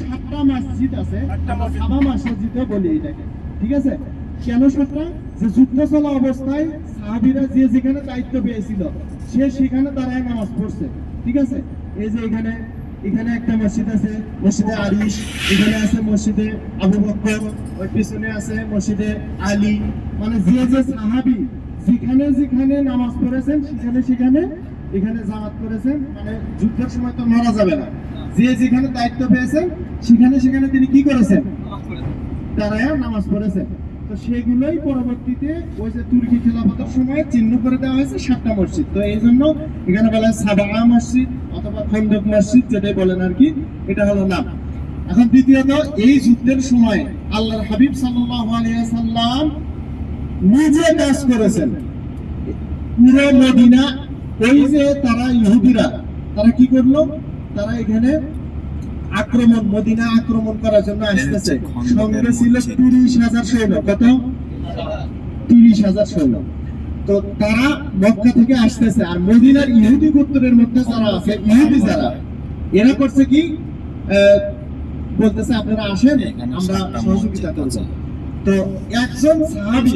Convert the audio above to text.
সাতটা মসজিদ আছে সাবা মসজিদে বলি এটাকে। ঠিক আছে? কেন সাতটা? যে যুদ্ধ চলা অবস্থায় সাহাবিরা যে যেখানে দায়িত্ব পেয়েছিল সে সেখানে দাঁড়ায় নামাজ পড়ছে। ঠিক আছে? এই যে এখানে এখানে একটা মসজিদ আছে মসজিদে আরিশ এখানে আছে মসজিদে আবু বকর ওই পিছনে আছে মসজিদে আলী। মানে যে যে সাহাবি যেখানে যেখানে নামাজ পড়েছেন সেখানে সেখানে এখানে জামাত করেছেন মানে যুদ্ধের সময় তো মারা যাবে না। যে যেখানে দায়িত্ব পেয়েছেন সেখানে সেখানে তিনি কি করেছেন? দাঁড়ায় নামাজ পড়েছেন। তো সেগুলোই পরবর্তীতে ওই যে তুর্কি খেলাফতের সময় চিহ্ন করে দেওয়া হয়েছে সাতটা মসজিদ। তো এই জন্য এখানে বলা হয় মসজিদ অথবা খন্দক মসজিদ, যেটাই বলেন আর কি, এটা হলো নাম। এখন দ্বিতীয়ত, এই যুদ্ধের সময় আল্লাহর হাবিব সাল্লাম নিজে কাজ করেছেন। পুরো মদিনা, ওই যে তারা ইহুদিরা, তারা কি করল? তারা এখানে আক্রমণ মদিনা আক্রমণ করার জন্য আসতেছে। সঙ্গে ছিল তিরিশ হাজার সৈন্য কত? তিরিশ হাজার সৈন্য তো তারা মক্কা থেকে আসতেছে। আর মদিনার ইহুদি গোত্রের মধ্যে যারা আছে ইহুদি যারা এরা করছে কি? আহ, বলতেছে আপনারা আসেন আমরা সহযোগিতা করব। তো একজন সাহাবি